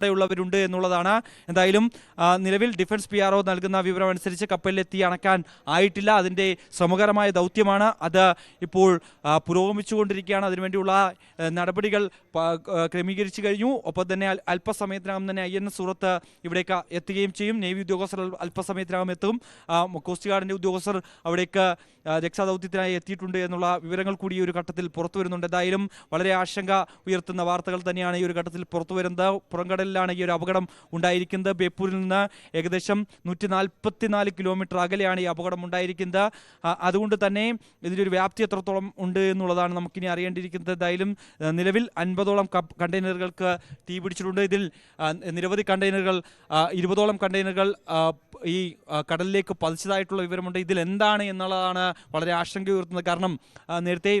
ഉൾപ്പെടെയുള്ളവരുണ്ട് എന്നുള്ളതാണ്. എന്തായാലും നിലവിൽ ഡിഫൻസ് പി ആർ നൽകുന്ന വിവരം അനുസരിച്ച് കപ്പലിലെത്തി അണക്കാൻ ആയിട്ടില്ല. അതിന്റെ ശ്രമകരമായ ദൗത്യമാണ് അത് ഇപ്പോൾ പുരോഗമിച്ചുകൊണ്ടിരിക്കുകയാണ്. അതിനുവേണ്ടിയുള്ള നടപടികൾ ക്രമീകരിച്ചു കഴിഞ്ഞു. ഒപ്പം തന്നെ അല്പസമയത്തിനകം തന്നെ ഐ എൻ എസ് സൂറത്ത് ഇവിടേക്ക് എത്തുകയും ചെയ്യും. നേവി ഉദ്യോഗസ്ഥർ അല്പസമയത്തിനകം എത്തും. കോസ്റ്റ് ഗാർഡിന്റെ ഉദ്യോഗസ്ഥർ അവിടേക്ക് രക്ഷാദൗത്യത്തിനായി എത്തിയിട്ടുണ്ട് എന്നുള്ള വിവരങ്ങൾ കൂടി ഈ ഒരു ഘട്ടത്തിൽ പുറത്തു വരുന്നുണ്ട് എന്തായാലും വളരെ ആശങ്ക ഉയർത്തുന്ന വാർത്തകൾ തന്നെയാണ് ഈ ഒരു ഘട്ടത്തിൽ പുറത്തു വരുന്നത് പുറംകടലിലാണ് ഈ ഒരു അപകടം ഉണ്ടായിരിക്കുന്നത്. ബേപ്പൂരിൽ നിന്ന് ഏകദേശം നൂറ്റി നാൽപ്പത്തിനാല് കിലോമീറ്റർ അകലെയാണ് ഈ അപകടം ഉണ്ടായിരിക്കുന്നത്. അതുകൊണ്ട് തന്നെ ഇതിലൊരു വ്യാപ്തി എത്രത്തോളം ഉണ്ട് എന്നുള്ളതാണ് നമുക്കിനി അറിയേണ്ടിയിരിക്കുന്നത്. എന്തായാലും നിലവിൽ അൻപതോളം കണ്ടെയ്നറുകൾക്ക് തീ പിടിച്ചിട്ടുണ്ട്. ഇതിൽ നിരവധി കണ്ടെയ്നറുകൾ ഇരുപതോളം കണ്ടെയ്നറുകൾ ഈ കടലിലേക്ക് പതിച്ചതായിട്ടുള്ള വിവരമുണ്ട്. ഇതിൽ എന്താണ് എന്നുള്ളതാണ് വളരെ ആശങ്ക ഉയർത്തുന്നത്. കാരണം നേരത്തെ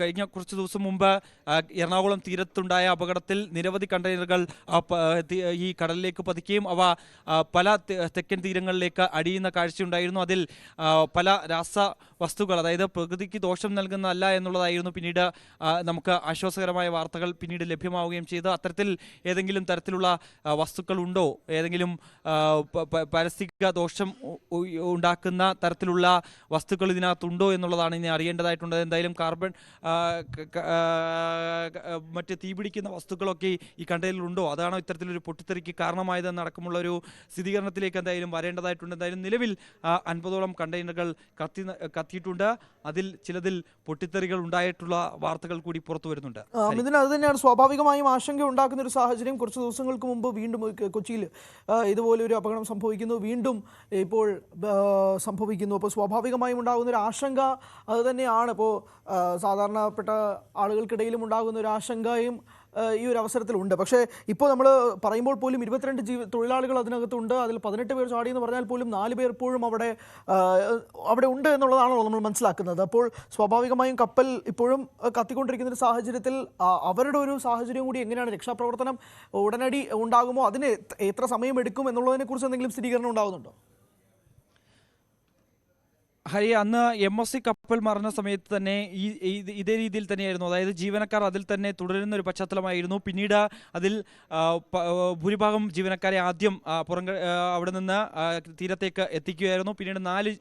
കഴിഞ്ഞ കുറച്ച് ദിവസം മുമ്പ് എറണാകുളം തീരത്തുണ്ടായ അപകടത്തിൽ നിരവധി കണ്ടെയ്നറുകൾ ഈ കടലിലേക്ക് പതിക്കുകയും അവ പല തെക്കൻ തീരങ്ങളിലേക്ക് അടിയുന്ന കാഴ്ചയുണ്ടായിരുന്നു. അതിൽ പല രാസ വസ്തുക്കൾ അതായത് പ്രകൃതിക്ക് ദോഷം നൽകുന്നതല്ല എന്നുള്ളതായിരുന്നു പിന്നീട് നമുക്ക് ആശ്വാസകരമായ വാർത്തകൾ പിന്നീട് ലഭ്യമാവുകയും ചെയ്തു. അത്തരത്തിൽ ഏതെങ്കിലും തരത്തിലുള്ള വസ്തുക്കൾ ഉണ്ടോ? ഏതെങ്കിലും ആ, പ- പ- പാരിസ്ഥിതിക ദോഷം ഉണ്ടാക്കുന്ന തരത്തിലുള്ള വസ്തുക്കൾ ഇതിനകത്തുണ്ടോ എന്നുള്ളതാണ് ഇനി അറിയേണ്ടതായിട്ടുണ്ട്. എന്തായാലും കാർബൺ മറ്റ് തീപിടിക്കുന്ന വസ്തുക്കളൊക്കെ ഈ കണ്ടെയ്നറിലുണ്ടോ അതാണോ ഇത്തരത്തിലൊരു പൊട്ടിത്തെറിക്ക് കാരണമായതെന്ന് അടക്കമുള്ള ഒരു സ്ഥിരീകരണത്തിലേക്ക് എന്തായാലും വരേണ്ടതായിട്ടുണ്ട്. എന്തായാലും നിലവിൽ അൻപതോളം കണ്ടെയ്നറുകൾ കത്തി കത്തിയിട്ടുണ്ട്. അതിൽ ചിലതിൽ പൊട്ടിത്തെറികൾ ഉണ്ടായിട്ടുള്ള വാർത്തകൾ കൂടി പുറത്തു വരുന്നുണ്ട്. ആ, അത് തന്നെയാണ്. സ്വാഭാവികമായും ആശങ്ക ഉണ്ടാക്കുന്ന ഒരു സാഹചര്യം കുറച്ച് ദിവസങ്ങൾക്ക് മുമ്പ് വീണ്ടും കൊച്ചിയിൽ ഇതുപോലെ ഒരു അപകടം സംഭവിക്കുന്നു. വീണ്ടും ഇപ്പോൾ സംഭവിക്കുന്നു. അപ്പോൾ സ്വാഭാവികമായും ഉണ്ടാകുന്ന ഒരു ആശങ്ക അത് തന്നെയാണ് ഇപ്പോൾ സാധാരണപ്പെട്ട ആളുകൾക്കിടയിലും ഉണ്ടാകുന്ന ഒരു ആശങ്കയും ഈ ഒരു അവസരത്തിലുണ്ട്. പക്ഷേ ഇപ്പോൾ നമ്മൾ പറയുമ്പോൾ പോലും ഇരുപത്തിരണ്ട് ജീവ തൊഴിലാളികൾ അതിനകത്തുണ്ട്. അതിൽ പതിനെട്ട് പേർ ചാടി എന്ന് പറഞ്ഞാൽ പോലും നാല് പേർ ഇപ്പോഴും അവിടെ അവിടെ ഉണ്ട് എന്നുള്ളതാണല്ലോ നമ്മൾ മനസ്സിലാക്കുന്നത്. അപ്പോൾ സ്വാഭാവികമായും കപ്പൽ ഇപ്പോഴും കത്തിക്കൊണ്ടിരിക്കുന്ന ഒരു സാഹചര്യത്തിൽ അവരുടെ ഒരു സാഹചര്യം കൂടി എങ്ങനെയാണ് രക്ഷാപ്രവർത്തനം ഉടനടി ഉണ്ടാകുമോ? അതിന് എത്ര സമയം എടുക്കും എന്നുള്ളതിനെക്കുറിച്ച് എന്തെങ്കിലും സ്ഥിരീകരണം ഉണ്ടാകുന്നുണ്ടോ? ഹരി അന്ന് എം എസ് സി കപ്പൽ മറന്ന സമയത്ത് തന്നെ ഈ ഇതേ രീതിയിൽ തന്നെയായിരുന്നു. അതായത് ജീവനക്കാർ അതിൽ തന്നെ തുടരുന്ന ഒരു പശ്ചാത്തലമായിരുന്നു. പിന്നീട് അതിൽ ഭൂരിഭാഗം ജീവനക്കാരെ ആദ്യം പുറം അവിടെ നിന്ന് തീരത്തേക്ക് എത്തിക്കുകയായിരുന്നു. പിന്നീട് നാല്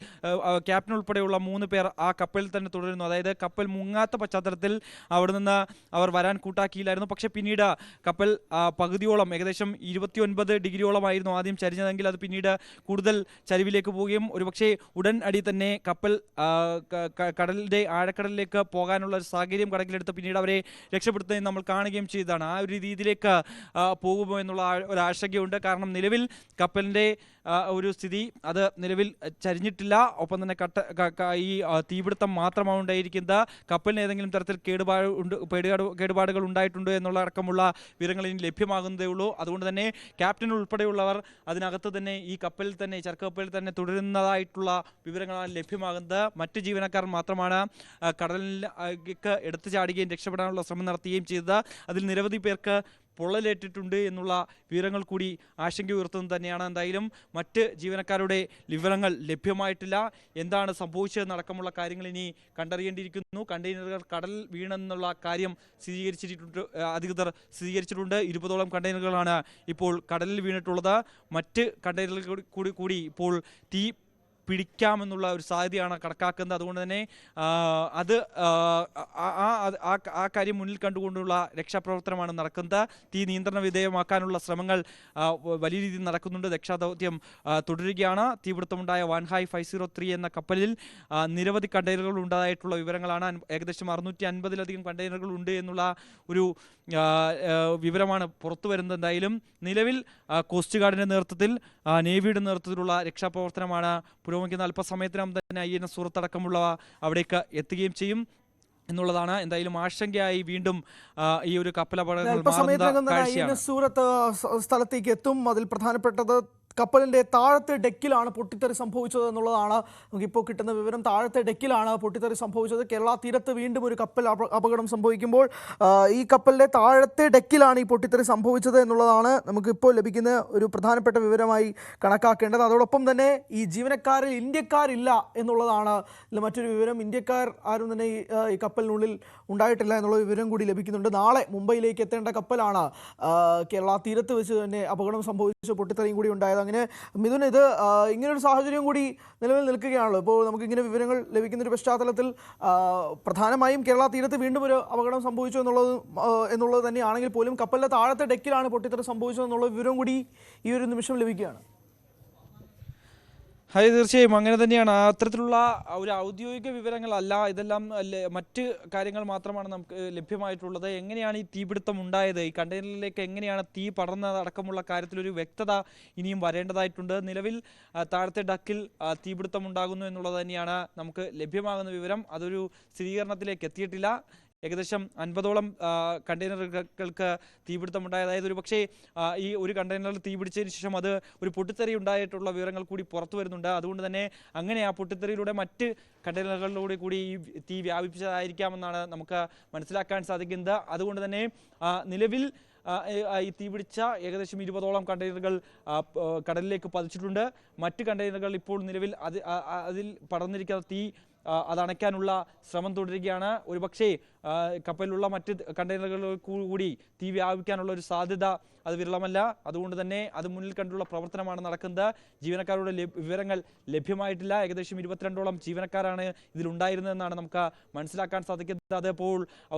ക്യാപ്റ്റൻ ഉൾപ്പെടെയുള്ള മൂന്ന് പേർ ആ കപ്പലിൽ തന്നെ തുടരുന്നു. അതായത് കപ്പൽ മുങ്ങാത്ത പശ്ചാത്തലത്തിൽ അവിടെ നിന്ന് അവർ വരാൻ കൂട്ടാക്കിയില്ലായിരുന്നു. പക്ഷേ പിന്നീട് കപ്പൽ പകുതിയോളം ഏകദേശം ഇരുപത്തിയൊൻപത് ഡിഗ്രിയോളമായിരുന്നു ആദ്യം ചരിഞ്ഞതെങ്കിൽ അത് പിന്നീട് കൂടുതൽ ചരിവിലേക്ക് പോവുകയും ഒരുപക്ഷെ ഉടൻ അടി തന്നെ കപ്പൽ കടലിന്റെ ആഴക്കടലിലേക്ക് പോകാനുള്ള ഒരു സാഹചര്യം കണക്കിലെടുത്ത് പിന്നീട് അവരെ രക്ഷപ്പെടുത്തുന്നത് നമ്മൾ കാണുകയും ചെയ്തതാണ്. ആ ഒരു രീതിയിലേക്ക് പോകുമോ എന്നുള്ള ഒരു ആശങ്കയുണ്ട്. കാരണം നിലവിൽ കപ്പലിന്റെ ഒരു സ്ഥിതി അത് നിലവിൽ ചരിഞ്ഞിട്ടില്ല. ഒപ്പം തന്നെ കട്ട ഈ തീപിടുത്തം മാത്രമാണ് ഉണ്ടായിരിക്കുന്നത്. കപ്പലിന് ഏതെങ്കിലും തരത്തിൽ കേടുപാട് ഉണ്ട് കേടുപാട് കേടുപാടുകൾ ഉണ്ടായിട്ടുണ്ട് എന്നുള്ള അടക്കമുള്ള വിവരങ്ങൾ ഇനി ലഭ്യമാകുന്നതേ ഉള്ളൂ. അതുകൊണ്ട് തന്നെ ക്യാപ്റ്റൻ ഉൾപ്പെടെയുള്ളവർ അതിനകത്ത് തന്നെ ഈ കപ്പലിൽ തന്നെ ചരക്ക് കപ്പലിൽ തന്നെ തുടരുന്നതായിട്ടുള്ള വിവരങ്ങളാണ് ലഭ്യമാകുന്നത്. മറ്റ് ജീവനക്കാർ മാത്രമാണ് കടലിലേക്ക് എടുത്തു ചാടുകയും രക്ഷപ്പെടാനുള്ള ശ്രമം നടത്തുകയും ചെയ്തത്. അതിൽ നിരവധി പേർക്ക് പൊള്ളലേറ്റിട്ടുണ്ട് എന്നുള്ള വിവരങ്ങൾ കൂടി ആശങ്ക ഉയർത്തുന്നത് തന്നെയാണ്. എന്തായാലും മറ്റ് ജീവനക്കാരുടെ വിവരങ്ങൾ ലഭ്യമായിട്ടില്ല. എന്താണ് സംഭവിച്ചതെന്നടക്കമുള്ള കാര്യങ്ങൾ ഇനി കണ്ടറിയേണ്ടിയിരിക്കുന്നു. കണ്ടെയ്നറുകൾ കടൽ വീണെന്നുള്ള കാര്യം സ്ഥിരീകരിച്ചിട്ടുണ്ട് അധികൃതർ സ്ഥിരീകരിച്ചിട്ടുണ്ട്. ഇരുപതോളം കണ്ടെയ്നറുകളാണ് ഇപ്പോൾ കടലിൽ വീണിട്ടുള്ളത്. മറ്റ് കണ്ടെയ്നറുകൾ കൂടി കൂടി ഇപ്പോൾ തീ പിടിക്കാമെന്നുള്ള ഒരു സാധ്യതയാണ് കണക്കാക്കുന്നത്. അതുകൊണ്ട് തന്നെ അത് ആ, കാര്യം മുന്നിൽ കണ്ടുകൊണ്ടുള്ള രക്ഷാപ്രവർത്തനമാണ് നടക്കുന്നത്. തീ നിയന്ത്രണ വിധേയമാക്കാനുള്ള ശ്രമങ്ങൾ വലിയ രീതിയിൽ നടക്കുന്നുണ്ട്. രക്ഷാദൗത്യം തുടരുകയാണ്. തീപിടുത്തമുണ്ടായ ഹൈ ഫൈവ് സീറോ ത്രീ എന്ന കപ്പലിൽ നിരവധി കണ്ടെയ്നറുകൾ ഉണ്ടായിട്ടുള്ള വിവരങ്ങളാണ്. ഏകദേശം അറുന്നൂറ്റി അൻപതിലധികം കണ്ടെയ്നറുകൾ ഉണ്ട് എന്നുള്ള ഒരു വിവരമാണ് പുറത്തു വരുന്നത് എന്തായാലും. നിലവിൽ കോസ്റ്റ് ഗാർഡിന്റെ നേതൃത്വത്തിൽ നേവിയുടെ നേതൃത്വത്തിലുള്ള രക്ഷാപ്രവർത്തനമാണ് പുരോഗമിക്കുന്ന അല്പസമയത്തിനകം തന്നെ ഐ എൻ എസ് സുഹൃത്തടക്കമുള്ളവ അവിടേക്ക് എത്തുകയും ചെയ്യും എന്നുള്ളതാണ് എന്തായാലും ആശങ്കയായി വീണ്ടും ഈ ഒരു കപ്പലപകടങ്ങൾ സൂറത്ത് സ്ഥലത്തേക്ക് എത്തും. അതിൽ പ്രധാനപ്പെട്ടത് കപ്പലിന്റെ താഴത്തെ ഡെക്കിലാണ് പൊട്ടിത്തെറി സംഭവിച്ചത് എന്നുള്ളതാണ്. നമുക്കിപ്പോൾ കിട്ടുന്ന വിവരം. താഴത്തെ ഡെക്കിലാണ് പൊട്ടിത്തെറി സംഭവിച്ചത്. കേരള തീരത്ത് വീണ്ടും ഒരു കപ്പൽ അപകടം സംഭവിക്കുമ്പോൾ ഈ കപ്പലിന്റെ താഴത്തെ ഡെക്കിലാണ് ഈ പൊട്ടിത്തെറി സംഭവിച്ചത് എന്നുള്ളതാണ് നമുക്കിപ്പോൾ ലഭിക്കുന്ന ഒരു പ്രധാനപ്പെട്ട വിവരമായി കണക്കാക്കേണ്ടത്. അതോടൊപ്പം തന്നെ ഈ ജീവനക്കാരിൽ ഇന്ത്യക്കാരില്ല എന്നുള്ളതാണ് മറ്റൊരു വിവരം. ഇന്ത്യക്കാർ ആരും തന്നെ ഈ, കപ്പലിനുള്ളിൽ ഉണ്ടായിട്ടില്ല എന്നുള്ള വിവരം കൂടി ലഭിക്കുന്നുണ്ട്. നാളെ മുംബൈയിലേക്ക് എത്തേണ്ട കപ്പലാണ് കേരള തീരത്ത് വെച്ച് തന്നെ അപകടം സംഭവിച്ച പൊട്ടിത്തെറിയും കൂടി ഉണ്ടായത്. അങ്ങനെ മിഥുൻ ഇത് ഇങ്ങനൊരു സാഹചര്യം കൂടി നിലവിൽ നിൽക്കുകയാണല്ലോ. ഇപ്പോൾ നമുക്ക് ഇങ്ങനെ വിവരങ്ങൾ ലഭിക്കുന്ന ഒരു പശ്ചാത്തലത്തിൽ പ്രധാനമായും കേരള തീരത്ത് വീണ്ടും ഒരു അപകടം സംഭവിച്ചു എന്നുള്ളത് എന്നുള്ളത് തന്നെയാണെങ്കിൽ പോലും കപ്പലിലെ താഴത്തെ ഡെക്കിലാണ് പൊട്ടിത്തെറി സംഭവിച്ചത് എന്നുള്ള വിവരം കൂടി ഈ ഒരു നിമിഷം ലഭിക്കുകയാണ്. ഹായ് തീർച്ചയായും. അങ്ങനെ തന്നെയാണ്. അത്തരത്തിലുള്ള ഒരു ഔദ്യോഗിക വിവരങ്ങളല്ല ഇതെല്ലാം മറ്റ് കാര്യങ്ങൾ മാത്രമാണ് നമുക്ക് ലഭ്യമായിട്ടുള്ളത്. എങ്ങനെയാണ് ഈ തീപിടുത്തം ഉണ്ടായത്? ഈ കണ്ടെയ്നറിലേക്ക് എങ്ങനെയാണ് തീ പടർന്നത് അടക്കമുള്ള കാര്യത്തിൽ ഒരു വ്യക്തത ഇനിയും വരേണ്ടതായിട്ടുണ്ട്. നിലവിൽ താഴത്തെ ഡക്കിൽ തീപിടുത്തം ഉണ്ടാകുന്നു എന്നുള്ളത് തന്നെയാണ് നമുക്ക് ലഭ്യമാകുന്ന വിവരം. അതൊരു സ്ഥിരീകരണത്തിലേക്ക് എത്തിയിട്ടില്ല. ഏകദേശം അൻപതോളം കണ്ടെയ്നറുകൾക്ക് തീപിടുത്തമുണ്ടായത് അതായത് ഒരു പക്ഷേ ഈ ഒരു കണ്ടെയ്നറിൽ തീപിടിച്ചതിന് ശേഷം അത് ഒരു പൊട്ടിത്തെറി ഉണ്ടായിട്ടുള്ള വിവരങ്ങൾ കൂടി പുറത്തു വരുന്നുണ്ട്. അതുകൊണ്ട് തന്നെ അങ്ങനെ ആ പൊട്ടിത്തെറിയിലൂടെ മറ്റ് കണ്ടെയ്നറുകളിലൂടെ കൂടി ഈ തീ വ്യാപിപ്പിച്ചതായിരിക്കാമെന്നാണ് നമുക്ക് മനസ്സിലാക്കാൻ സാധിക്കുന്നത്. അതുകൊണ്ട് തന്നെ നിലവിൽ ഈ തീപിടിച്ച ഏകദേശം ഇരുപതോളം കണ്ടെയ്നറുകൾ കടലിലേക്ക് പതിച്ചിട്ടുണ്ട്. മറ്റ് കണ്ടെയ്നറുകൾ ഇപ്പോൾ നിലവിൽ അതിൽ പടർന്നിരിക്കുന്ന തീ അതണയ്ക്കാനുള്ള ശ്രമം തുടരുകയാണ്. ഒരുപക്ഷേ കപ്പലിലുള്ള മറ്റ് കണ്ടെയ്നറുകൾ കൂടി തീ വ്യാപിക്കാനുള്ള ഒരു സാധ്യത അത് വിരളമല്ല. അതുകൊണ്ട് തന്നെ അത് മുന്നിൽ കണ്ടുള്ള പ്രവർത്തനമാണ് നടക്കുന്നത്. ജീവനക്കാരുടെ വിവരങ്ങൾ ലഭ്യമായിട്ടില്ല. ഏകദേശം ഇരുപത്തിരണ്ടോളം ജീവനക്കാരാണ് ഇതിലുണ്ടായിരുന്നതെന്നാണ് നമുക്ക് മനസ്സിലാക്കാൻ സാധിക്കുന്നത്. അത്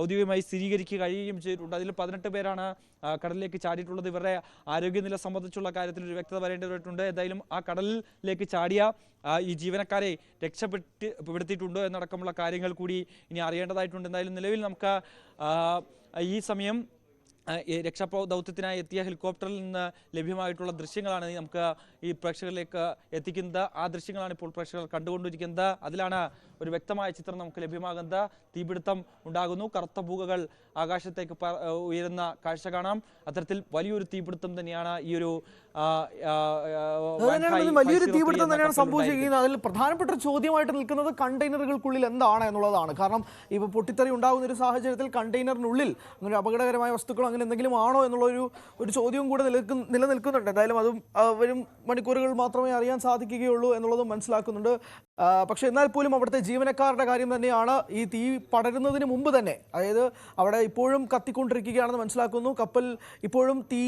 ഔദ്യോഗികമായി സ്ഥിരീകരിക്കുക കഴിയുകയും ചെയ്തിട്ടുണ്ട്. അതിൽ പതിനെട്ട് പേരാണ് കടലിലേക്ക് ചാടിയിട്ടുള്ളത്. ഇവരുടെ ആരോഗ്യനില സംബന്ധിച്ചുള്ള കാര്യത്തിൽ ഒരു വ്യക്തത വരേണ്ടതായിട്ടുണ്ട് എന്തായാലും ആ കടലിലേക്ക് ചാടിയ ഈ ജീവനക്കാരെ രക്ഷപ്പെട്ട് പെടുത്തിയിട്ടുണ്ടോ എന്നടക്കമുള്ള കാര്യങ്ങൾ കൂടി ഇനി അറിയേണ്ടതായിട്ടുണ്ട്. എന്തായാലും നിലവിൽ നമുക്ക് ഈ സമയം രക്ഷാപ്രവ ദൗത്യത്തിനായി എത്തിയ ഹെലികോപ്റ്ററിൽ നിന്ന് ലഭ്യമായിട്ടുള്ള ദൃശ്യങ്ങളാണ് നമുക്ക് ഈ പ്രേക്ഷകരിലേക്ക് എത്തിക്കുന്നത്. ആ ദൃശ്യങ്ങളാണ് ഇപ്പോൾ പ്രേക്ഷകർ കണ്ടുകൊണ്ടിരിക്കുന്നത്. അതിലാണ് ഒരു വ്യക്തമായ ചിത്രം നമുക്ക് ലഭ്യമാകുന്നത്. തീപിടുത്തം ഉണ്ടാകുന്നു. കറുത്ത പൂകകൾ ആകാശത്തേക്ക് ഉയരുന്ന കാഴ്ച കാണാം. അത്തരത്തിൽ വലിയൊരു തീപിടുത്തം തന്നെയാണ് ഈ ഒരു വലിയൊരു തീപിടുത്തം തന്നെയാണ് സംഭവിച്ചിരിക്കുന്നത്. അതിൽ പ്രധാനപ്പെട്ട ഒരു ചോദ്യമായിട്ട് നിൽക്കുന്നത് കണ്ടെയ്നറുകൾക്കുള്ളിൽ എന്താണ് എന്നുള്ളതാണ്. കാരണം ഇപ്പോൾ പൊട്ടിത്തെറി ഉണ്ടാകുന്ന ഒരു സാഹചര്യത്തിൽ കണ്ടെയ്നറിനുള്ളിൽ അങ്ങനെ അപകടകരമായ വസ്തുക്കളോ അങ്ങനെ എന്തെങ്കിലും ആണോ എന്നുള്ള ഒരു ഒരു ചോദ്യവും കൂടെ നിലനിൽക്കും നിലനിൽക്കുന്നുണ്ട്. എന്തായാലും അതും വരും മണിക്കൂറുകൾ മാത്രമേ അറിയാൻ സാധിക്കുകയുള്ളൂ എന്നുള്ളതും മനസ്സിലാക്കുന്നുണ്ട്. പക്ഷെ പക്ഷേ എന്നാൽ പോലും അവിടുത്തെ ജീവനക്കാരുടെ കാര്യം തന്നെയാണ് ഈ തീ പടരുന്നതിന് മുമ്പ് തന്നെ അതായത് അവിടെ ഇപ്പോഴും കത്തിക്കൊണ്ടിരിക്കുകയാണെന്ന് മനസ്സിലാക്കുന്നു. കപ്പൽ ഇപ്പോഴും തീ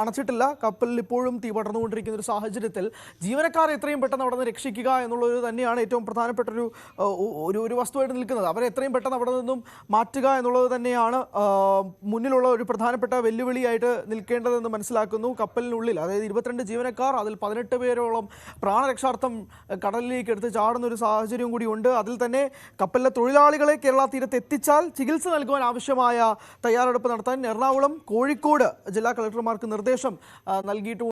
അണച്ചിട്ടില്ല. കപ്പലിൽ ഇപ്പോഴും തീ പടർന്നുകൊണ്ടിരിക്കുന്ന ഒരു സാഹചര്യത്തിൽ ജീവനക്കാരെ എത്രയും പെട്ടെന്ന് അവിടെ നിന്ന് രക്ഷിക്കുക എന്നുള്ളത് തന്നെയാണ് ഏറ്റവും പ്രധാനപ്പെട്ട ഒരു ഒരു ഒരു വസ്തുവായിട്ട് നിൽക്കുന്നത്. അവരെ എത്രയും പെട്ടെന്ന് അവിടെ നിന്നും മാറ്റുക എന്നുള്ളത് തന്നെയാണ് മുന്നിലുള്ള ഒരു പ്രധാനപ്പെട്ട വെല്ലുവിളിയായിട്ട് നിൽക്കേണ്ടതെന്ന് മനസ്സിലാക്കുന്നു കപ്പലിനുള്ളിൽ. അതായത് ഇരുപത്തിരണ്ട് ജീവനക്കാർ അതിൽ പതിനെട്ട് പേരോളം പ്രാണരക്ഷാർത്ഥം കടലിലേക്ക് എടുത്ത് ചാടുന്ന ഒരു സാഹചര്യം കൂടി ഉണ്ട്. അതിൽ തന്നെ കപ്പലിലെ തൊഴിലാളികളെ കേരള തീരത്ത് എത്തിച്ചാൽ ചികിത്സ നൽകുവാൻ ആവശ്യമായ തയ്യാറെടുപ്പ് നടത്താൻ എറണാകുളം കോഴിക്കോട് ജില്ലാ കളക്ടർമാർക്ക് നിർദ്ദേശം നൽകിയിട്ടുണ്ട്.